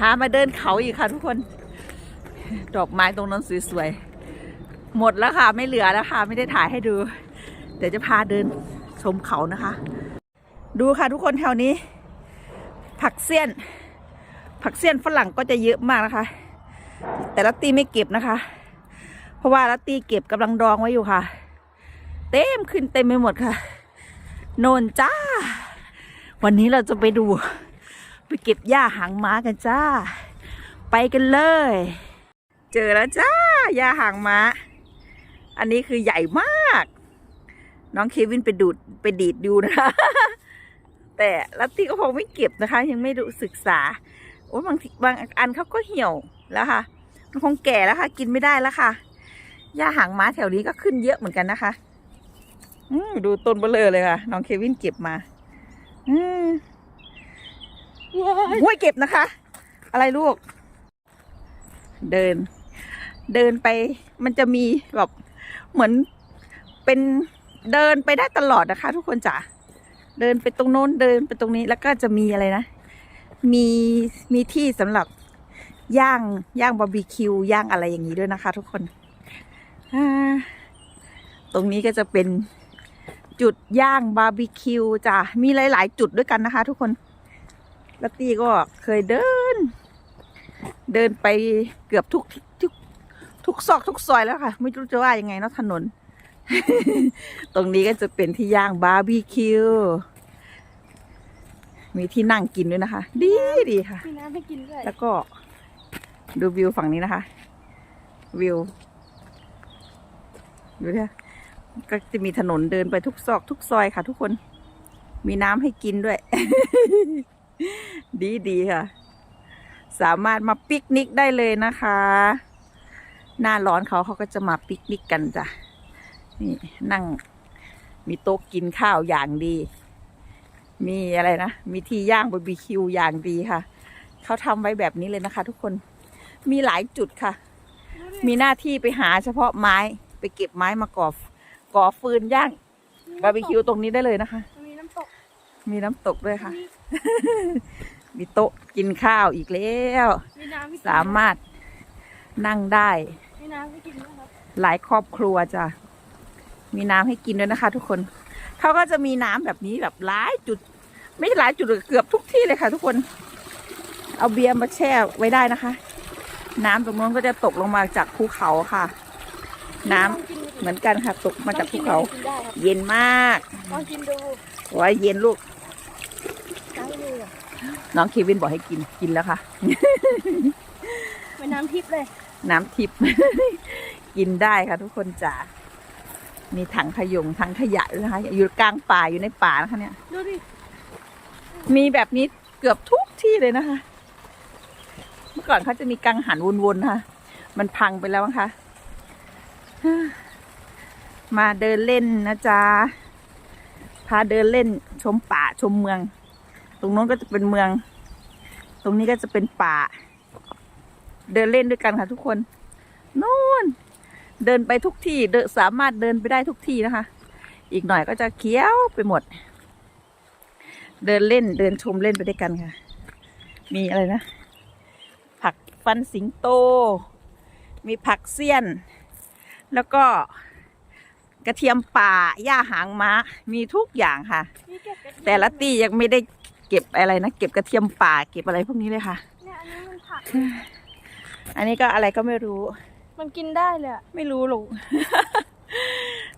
พามาเดินเขาอีกค่ะทุกคน ดอกไม้ตรงนั้นสวยๆ หมดแล้วค่ะไม่เหลือแล้วค่ะไม่ได้ถ่ายให้ดู เดี๋ยวจะพาเดินชมเขานะคะ ดูค่ะทุกคนแถวนี้ ผักเสี้ยน ผักเสี้ยนฝรั่งก็จะเยอะมากนะคะ แต่ลัตตี้ไม่เก็บนะคะ เพราะว่าลัตตี้เก็บกำลังดองไว้อยู่ค่ะ เต็มขึ้นเต็มไปหมดค่ะ โนนจ้า วันนี้เราจะไปดู ไปเก็บหญ้าหางม้ากันจ้า ไปกันเลย เจอแล้วจ้าหญ้าหางม้า อันนี้คือใหญ่มาก น้องเควินไปดูดไปดีดดูนะคะ แต่ลัตตี้ก็คงไม่เก็บนะคะ ยังไม่ดูศึกษาโอ้บางทีบางอันเขาก็เหี่ยวแล้วค่ะ มันคงแก่แล้วค่ะ กินไม่ได้แล้วค่ะหญ้าหางม้าแถวนี้ก็ขึ้นเยอะเหมือนกันนะคะ อืดูต้นเบลอเลยค่ะ น้องเควินเก็บมา อืม ห้วยเก็บนะคะ อะไรลูก เดิน เดินไป มันจะมีแบบเหมือนเป็นเดินไปได้ตลอดนะคะ ทุกคนจ๋าเดินไปตรงโน้นเดินไปตรงนี้แล้วก็จะมีอะไรนะ มีมีที่สำหรับย่างย่างบาร์บีคิวย่างอะไรอย่างนี้ด้วยนะคะ ทุกคน ตรงนี้ก็จะเป็นจุดย่างบาร์บีคิวจ้ะมีหลาย ๆ จุดด้วยกันนะคะ ทุกคน ลัตตี้ก็เคยเดิน เดินไปเกือบทุกทุกทุกซอกทุกซอยแล้วค่ะ ไม่รู้จะว่ายังไงเนาะถนน ตรงนี้ก็จะเป็นที่ย่างบาร์บีคิวมีที่นั่งกินด้วยนะคะ ดีดีค่ะ มีน้ำให้กินด้วยแล้วก็ดูวิวฝั่งนี้นะคะ วิว ดูเนี่ยก็จะมีถนนเดินไปทุกซอกทุกซอยค่ะทุกคน มีน้ำให้กินด้วย ดีดีค่ะ สามารถมาปิกนิกได้เลยนะคะ หน้าร้อนเขาเขาก็จะมาปิกนิกกันจ้ะ นี่นั่ง มีโต๊ะกินข้าวอย่างดี มีอะไรนะ มีที่ย่างบาร์บีคิวอย่างดีค่ะ เขาทำไว้แบบนี้เลยนะคะ ทุกคน มีหลายจุดค่ะ มีหน้าที่ไปหาเฉพาะไม้ ไปเก็บไม้มาก่อฟก่อฟืนย่างบาร์บีคิวตรงนี้ได้เลยนะคะ มีน้ำตก มีน้ำตกด้วยค่ะ มีโต๊ะกินข้าวอีกแล้ว มีน้ำให้กินสามารถนั่งได้ มีน้ำให้กินด้วยครับหลายครอบครัวจ้ะมีน้ำให้กินด้วยนะคะ ทุกคน เขาก็จะมีน้ำแบบนี้แบบหลายจุด ไม่ใช่หลายจุดหรอกเกือบทุกที่เลยค่ะ ทุกคน เอาเบียร์มาแช่ไว้ได้นะคะ น้ำตรงนู้นก็จะตกลงมาจากภูเขาค่ะ น้ำลองกินดูเหมือนกันค่ะ ตกมาจากภูเขา ลองกินได้ครับเย็นมากลองกินดู ไว้เย็นลูกได้เลยอะ น้องเควินบอกให้กินกินแล้วค่ะ เป็นน้ำทิพย์เลย น้ำทิพย์ กินได้ค่ะทุกคนจ๋า มีถังขยงถังขยะด้วยนะคะ อยู่กลางป่าอยู่ในป่านะคะเนี่ย ดูดิ มีแบบนี้เกือบทุกที่เลยนะคะ เมื่อก่อนเขาจะมีกังหันวนๆนะคะมันพังไปแล้วมั้งคะ มาเดินเล่นนะจ๊ะ พาเดินเล่นชมป่าชมเมือง ตรงโน้นก็จะเป็นเมือง ตรงนี้ก็จะเป็นป่า เดินเล่นด้วยกันค่ะทุกคนนู่น เดินไปทุกที่ เดินสามารถเดินไปได้ทุกที่นะคะ อีกหน่อยก็จะเคี้ยวไปหมด เดินเล่นเดินชมเล่นไปด้วยกันค่ะ มีอะไรนะ ผักฟันสิงโต มีผักเสี้ยน แล้วก็กระเทียมป่าหญ้าหางม้า มีทุกอย่างค่ะมีเก็บกระเทียมแต่ละตี้ยังไม่ได้ เก็บอะไรนะเก็บกระเทียมป่าเก็บอะไรพวกนี้เลยค่ะ เนี่ยอันนี้มันผัก อันนี้ก็อะไรก็ไม่รู้ มันกินได้เลยอะไม่รู้หรอก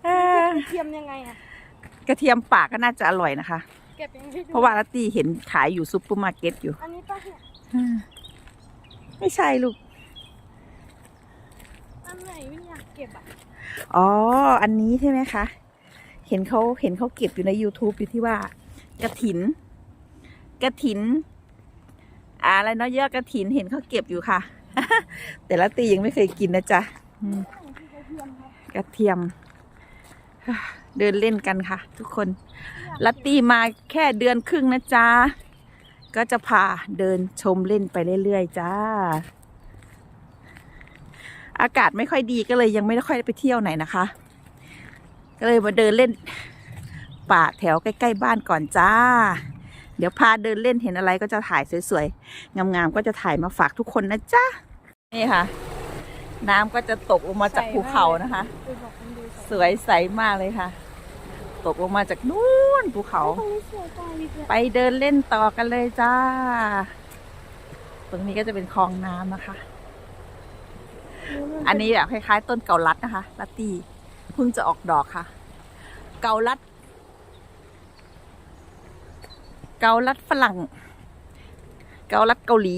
เอ่อกระเทียมยังไงอะกระเทียมป่าก็น่าจะอร่อยนะคะ เก็บยังไงดูเพราะว่าลัตตี้เห็นขายอยู่ซุปเปอร์มาร์เก็ตอยู่ อันนี้ป้าเนี่ยไม่ใช่ลูก อันไหนไม่อยากเก็บอะอ๋อ อันนี้ใช่ไหมคะ เห็นเขาเห็นเขาเก็บอยู่ใน YouTube อยู่ที่ว่ากระถิน กระถินอะไรเนาะยอดกระถินเห็นเขาเก็บอยู่ค่ะ แต่ละตียังไม่เคยกินนะจ๊ะกระเทียม เดินเล่นกันค่ะ ทุกคน ลัตตี้มาแค่เดือนครึ่งนะจ๊ะ ก็จะพาเดินชมเล่นไปเรื่อยๆจ้า อากาศไม่ค่อยดีก็เลยยังไม่ได้ค่อยไปเที่ยวไหนนะคะ ก็เลยมาเดินเล่นป่าแถวใกล้ ๆ บ้านก่อนจ้า ดี๋ยวพาเดินเล่นเห็นอะไรก็จะถ่ายสวยๆ งามๆ ก็จะถ่ายมาฝากทุกคนนะจ๊ะ นี่ค่ะ น้ำก็จะตกลงมาจากภูเขานะคะไปบอกคนดูสวยใสมากเลยค่ะ ตกลงมาจากนู้นภูเขาตรงนี้สวยจังเลยไปเดินเล่นต่อกันเลยจ้า ตรงนี้ก็จะเป็นคลองน้ำนะคะ อันนี้แบบคล้ายๆ ต้นเกาลัดนะคะ ลัตตีเพิ่งจะออกดอกค่ะ เกาลัด เกาลัดฝรั่ง เกาลัดเกาหลี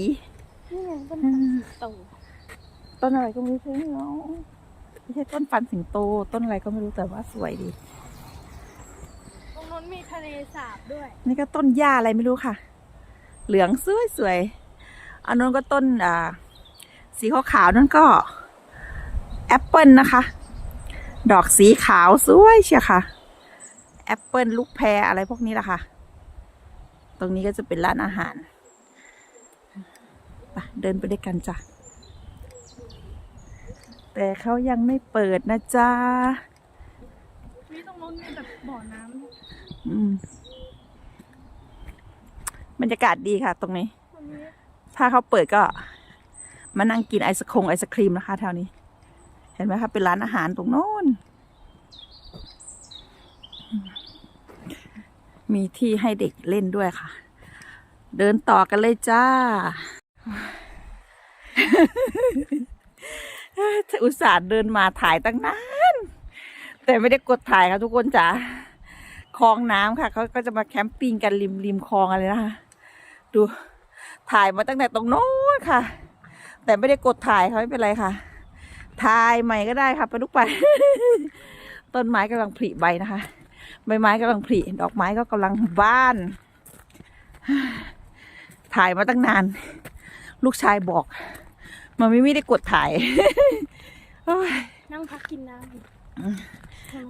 นี่ไงเป็นโตต้นอะไรก็ไม่รู้ใช่ไหมเนาะไม่ใช่ต้นฟันสิงโต ต้นอะไรก็ไม่รู้แต่ว่าสวยดี ตรงนู้นมีทะเลสาบด้วยนี่ก็ต้นหญ้าอะไรไม่รู้ค่ะ เหลืองสวยสวยๆอันนั้นก็ต้นอ่าสีขาวๆนั่นก็แอปเปิลนะคะ ดอกสีขาวสวยเชียวค่ะ แอปเปิลลูกแพรอะไรพวกนี้แหละค่ะ ตรงนี้ก็จะเป็นร้านอาหารไปเดินไปด้วยกันจ้ะ แต่เขายังไม่เปิดนะจ๊ะมีตรงนู้นมีแบบบ่อน้ำอืมบรรยากาศดีค่ะตรงนี้ตรงนี้ ถ้าเขาเปิดก็ มานั่งกินไอศคงไอศครีมนะคะแถวนี้ เห็นไหมคะเป็นร้านอาหารตรงโน้น มีที่ให้เด็กเล่นด้วยค่ะ เดินต่อกันเลยจ้า อุตส่าห์เดินมาถ่ายตั้งนาน แต่ไม่ได้กดถ่ายค่ะทุกคนจ๋าคลองน้ำค่ะเขาก็จะมาแคมปิ้งกันริมริมคลองอะไรนะคะดูถ่ายมาตั้งแต่ตรงโน้นค่ะ แต่ไม่ได้กดถ่ายค่ะไม่เป็นไรค่ะ ถ่ายใหม่ก็ได้ค่ะไปลูกไป ต้นไม้กำลังผลิใบนะคะ ใบไม้กำลังผลิดอกไม้ก็กำลังบาน ถ่ายมาตั้งนาน ลูกชายบอกมันไม่ได้กดถ่ายโอ้ยนั่งพักกินน้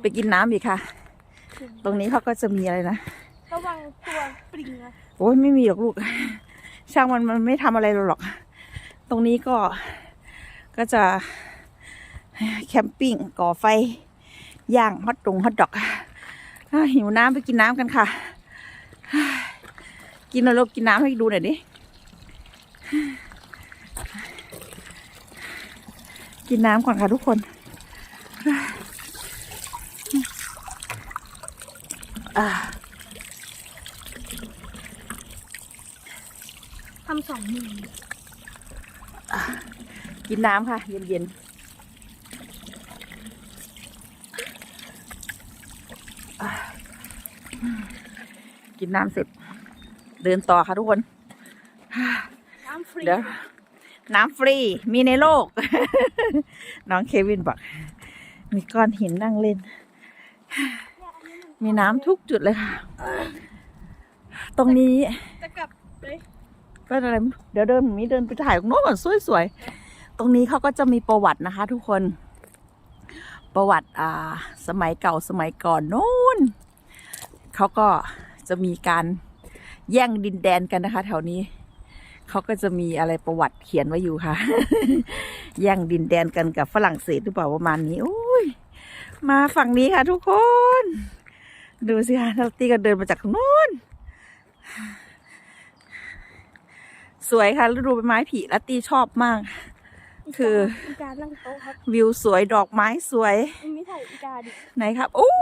ไปกินน้ำอีกค่ะำตรงนี้เขาก็จะมีอะไรนะระวังตัวปลิงนะโอ้ยไม่มีหรอกลูก ช่างมันมันไม่ทำอะไรเราหรอก ตรงนี้ก็ก็จะแคมปิ้งก่อไฟย่างฮอตดงฮอตดอกอะ หิวน้ำไปกินน้ำกันค่ะ กินหน่อยลูกกินน้ำให้ดูหน่อยดิ กินน้ำก่อนค่ะทุกคนอ่าทำสองมือกินน้ำค่ะ เย็นๆ กินน้ำเสร็จ เดินต่อค่ะทุกคนน้ำฟรีเดี๋ยวน้ำฟรีมีในโลก น้องเควินบอก มีก้อนหินนั่งเล่น มีน้ำทุกจุดเลยค่ะ ตรงนี้จะกลับเลยก็อะไรไม่รู้เดี๋ยวเดินหมีเดินไปถ่ายตรงโน้นก่อนสวยๆ ตรงนี้เขาก็จะมีประวัตินะคะ ทุกคน ประวัติอ่า สมัยเก่าสมัยก่อนโน้นเขาก็ จะมีการแย่งดินแดนกันนะคะ แถวนี้เขาก็จะมีอะไรประวัติเขียนไว้อยู่ค่ะ แย่งดินแดนกันกับฝรั่งเศสหรือเปล่าประมาณนี้โอ้ยมาฝั่งนี้ค่ะ ทุกคน ดูสิคะเราตีก็เดินมาจากตรงโน้นสวยค่ะฤดูใบไม้ผลิและตีชอบมาก คืออีกานั่งโต๊ะครับวิวสวยดอกไม้สวยไม่ถ่ายอีกาดิไหนครับอู้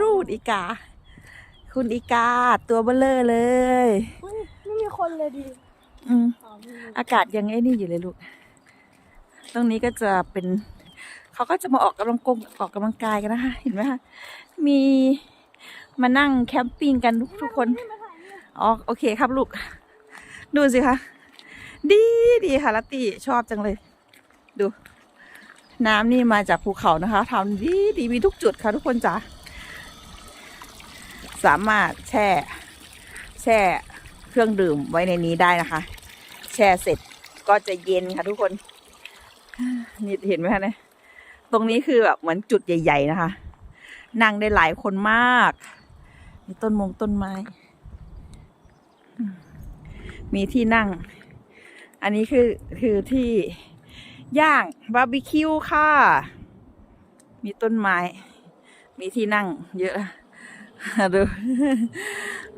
ดูดอีกา คุณอีกาตัวเบลเลอร์เลยอุ๊ยไม่มีคนเลยดิอืมอ๋อมีอากาศยังไอ้นี่อยู่เลยลูก ตรงนี้ก็จะเป็น เขาก็จะมาออกกำลังกงออกกำลังกายกันนะคะ เห็นไหมคะ มีมานั่งแคมปิ้งกันทุกทุกคนไม่มาถ่ายเนี่ยอ๋อโอเคครับลูก ดูสิคะ ดีดีค่ะลัตตี้ชอบจังเลย ดู น้ำนี่มาจากภูเขานะคะทำดีดีมีทุกจุดค่ะทุกคนจ๋า สามารถแช่ แช่เครื่องดื่มไว้ในนี้ได้นะคะ แช่เสร็จก็จะเย็นค่ะทุกคน นี่เห็นไหมคะเนี่ยตรงนี้คือแบบเหมือนจุดใหญ่ ๆ นะคะ นั่งได้หลายคนมาก มีต้นมงต้นไม้ มีที่นั่ง อันนี้คือคือที่ย่างบาร์บีคิวค่ะ มีต้นไม้ มีที่นั่งเยอะ ดู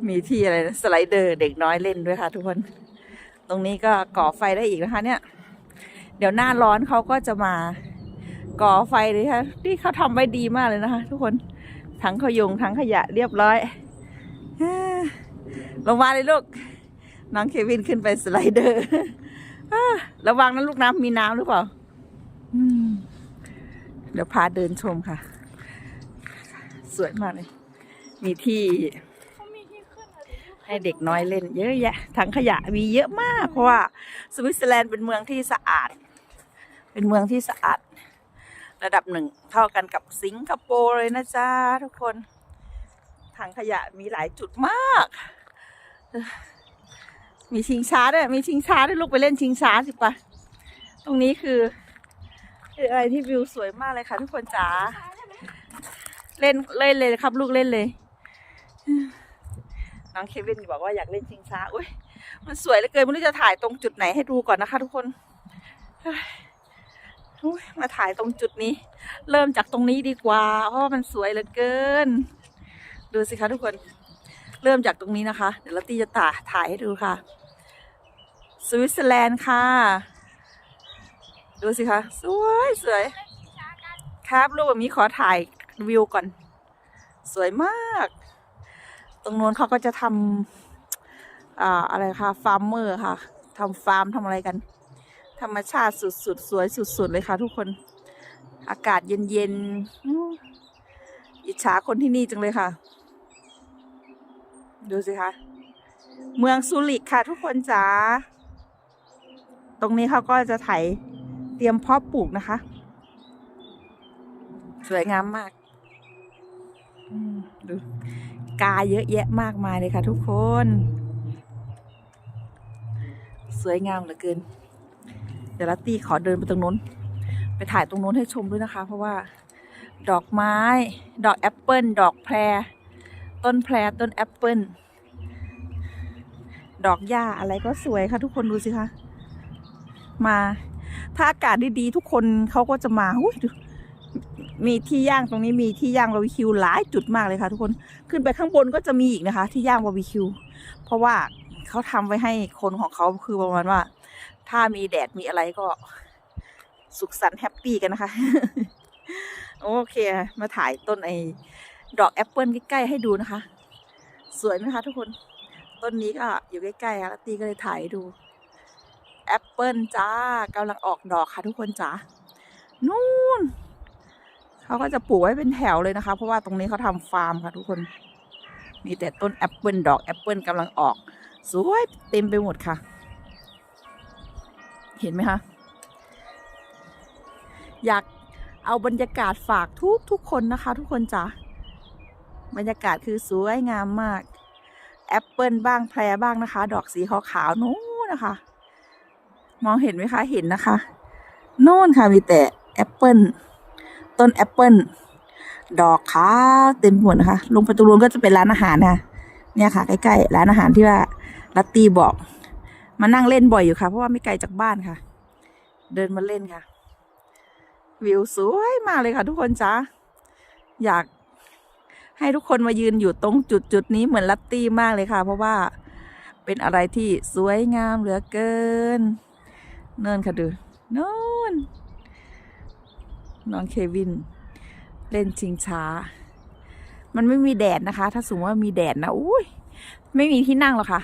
มีที่อะไรนะสไลเดอร์เด็กน้อยเล่นด้วยค่ะ ทุกคน ตรงนี้ก็ก่อไฟได้อีกนะคะ เนี่ย เดี๋ยวหน้าร้อนเขาก็จะมาก่อไฟเลยค่ะที่เขาทำไว้ดีมากเลยนะคะ ทุกคนทั้งขยงทั้งขยะเรียบร้อยลงมาเลยลูก น้องเควินขึ้นไปสไลเดอร์ระวังนะลูกน้ำมีน้ำหรือเปล่าเดี๋ยวพาเดินชมค่ะ สวยมากเลย มีที่ให้เด็กน้อยเล่นเยอะแยะถังขยะมีเยอะมากเพราะว่าสวิตเซอร์แลนด์เป็นเมืองที่สะอาด เป็นเมืองที่สะอาด ระดับหนึ่งเท่ากันกับสิงคโปร์เลยนะจ๊ะทุกคนถังขยะมีหลายจุดมาก มีชิงช้าด้วยมีชิงช้าด้วยลูกไปเล่นชิงช้าสิปะตรงนี้คือคืออะไรที่วิวสวยมากเลยค่ะทุกคนจ๋าเล่นเล่นเลยครับ ลูกเล่นเลย น้องเควินบอกว่าอยากเล่นชิงช้าอุ้ยมันสวยเหลือเกินไม่รู้จะถ่ายตรงจุดไหนให้ดูก่อนนะคะ ทุกคนมาถ่ายตรงจุดนี้ เริ่มจากตรงนี้ดีกว่า เพราะว่ามันสวยเหลือเกิน ดูสิคะทุกคน เริ่มจากตรงนี้นะคะ เดี๋ยวลตี้จะถ่าถ่ายให้ดูค่ะ สวิตเซอร์แลนด์ค่ะ ดูสิคะสวยสวยครับลูกแบบนี้ขอถ่ายวิวก่อน สวยมาก ตรงโน้นเขาก็จะทำอ่าอะไรคะฟาร์มเมอร์ค่ะทำฟาร์มทำอะไรกัน ธรรมชาติสุดๆสวยสุดๆเลยค่ะทุกคน อากาศเย็นๆอิจฉาคนที่นี่จังเลยค่ะ ดูสิคะเมืองซูริกค่ะทุกคนจ๋าตรงนี้เขาก็จะไถเตรียมเพาะปลูกนะคะ สวยงามมาก ดู กาเยอะแยะมากมายเลยค่ะทุกคน สวยงามเหลือเกิน เดี๋ยวลัตตี้ขอเดินไปตรงนู้น ไปถ่ายตรงนู้นให้ชมด้วยนะคะ เพราะว่า ดอกไม้ ดอกแอปเปิลดอกแพร ต้นแพรต้นแอปเปิลดอกหญ้าอะไรก็สวยค่ะทุกคนดูสิคะ มา ถ้าอากาศดีๆทุกคนเขาก็จะมาอุ้ยดู มีที่ย่างตรงนี้มีที่ย่างบาร์บีคิวหลายจุดมากเลยค่ะ ทุกคนขึ้นไปข้างบนก็จะมีอีกนะคะ ที่ย่างบาร์บีคิวเพราะว่าเขาทำไว้ให้คนของเขาคือประมาณว่า ถ้ามีแดดมีอะไรก็สุขสันต์แฮปปี้กันนะคะ โอเค มาถ่ายต้นไอ้ดอกแอปเปิลใกล้ๆให้ดูนะคะ สวยไหมคะทุกคนต้นนี้ก็อยู่ใกล้ๆค่ะตีก็เลยถ่ายดูแอปเปิลจ้ากำลังออกดอกค่ะทุกคนจ๋านู่น เขาก็จะปลูกไว้เป็นแถวเลยนะคะ เพราะว่าตรงนี้เขาทำฟาร์มค่ะทุกคน มีแต่ต้นแอปเปิลดอกแอปเปิลกำลังออก สวยเต็มไปหมดค่ะ เห็นไหมคะ อยากเอาบรรยากาศฝากทุกทุกคนนะคะ ทุกคนจ๋าบรรยากาศคือสวยงามมาก แอปเปิลบ้างแพรบ้างนะคะ ดอกสีขาวๆนู้นนะคะ มองเห็นไหมคะ เห็นนะคะ โน่นค่ะมีแต่แอปเปิล ต้นแอปเปิลดอกขาวเต็มหมดนะคะ ลงไปตรงนู้นก็จะเป็นร้านอาหารนะเนี่ยค่ะ ใกล้ๆร้านอาหารที่ว่าลัตตี้บอก มานั่งเล่นบ่อยอยู่ค่ะ เพราะว่าไม่ไกลจากบ้านค่ะ เดินมาเล่นค่ะ วิวสวยมากเลยค่ะทุกคนจ้าอยากให้ทุกคนมายืนอยู่ตรงจุดจุดๆนี้เหมือนลัตตี้มากเลยค่ะ เพราะว่าเป็นอะไรที่สวยงามเหลือเกิน เนินค่ะดูนู่น น้องเควิน เล่นชิงช้า มันไม่มีแดดนะคะ ถ้าสมมติว่ามีแดดนะอุ้ยไม่มีที่นั่งหรอกค่ะ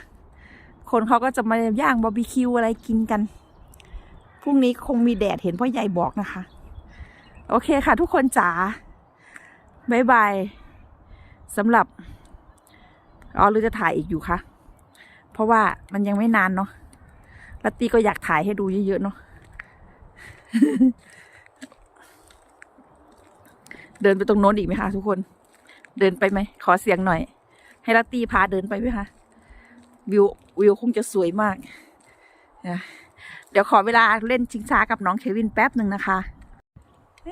คนเขาก็จะมาย่างบาร์บีคิวอะไรกินกันพรุ่งนี้คงมีแดดเห็นพ่อใหญ่บอกนะคะ โอเคค่ะ ทุกคนจ๋าบายบายสำหรับอ๋อหรือจะถ่ายอีกอยู่คะเพราะว่ามันยังไม่นานเนาะลัตตี้ก็อยากถ่ายให้ดูเยอะๆเนาะ เดินไปตรงโน้นอีกไหมคะทุกคน เดินไปไหม ขอเสียงหน่อย ให้ลัตตี้พาเดินไปไหมคะ วิววิวคงจะสวยมากนะเดี๋ยวขอเวลาเล่นชิงช้ากับน้องเควินแป๊บหนึ่งนะคะเอ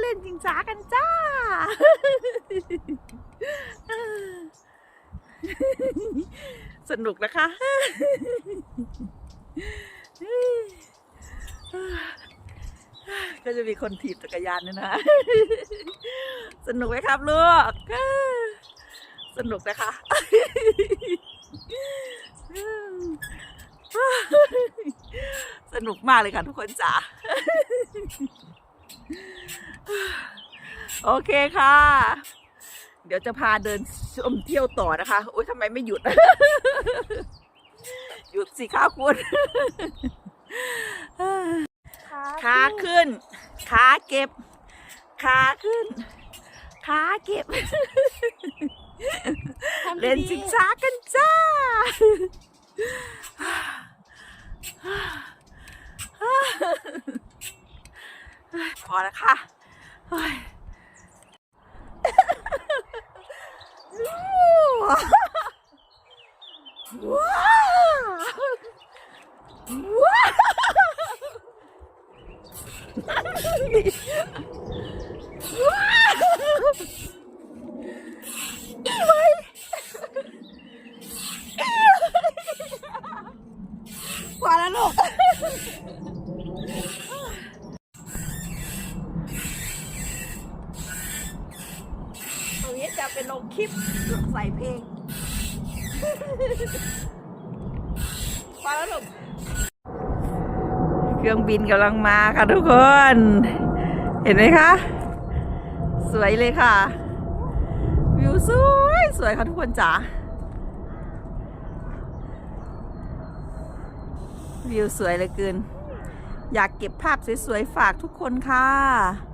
เล่นชิงช้ากันจ้า สนุกนะคะ ก็จะมีคนถีบจักรยานด้วยนะ สนุกไหมครับลูก สนุกนะคะสนุกมากเลยค่ะทุกคนจ๋าโอเคค่ะ เดี๋ยวจะพาเดินชมเที่ยวต่อนะคะ โอ๊ยทำไมไม่หยุด หยุดสิคะคุณ ขาขึ้น ขาเก็บ ขาขึ้น ขาเก็บทำดีๆเล่นชิงช้ากันจ้าพอแล้วค่ะเฮ้ยว้าวว้าวพอแล้วลูก ตรงนี้จะเป็นลงคลิปใส่เพลงมาแล้วลูกเครื่องบินกำลังมาค่ะทุกคน เห็นไหมคะ สวยเลยค่ะ วิวสวยสวยค่ะทุกคนจ๋าวิวสวยเหลือเกิน อยากเก็บภาพสวยๆ ฝากทุกคนค่ะ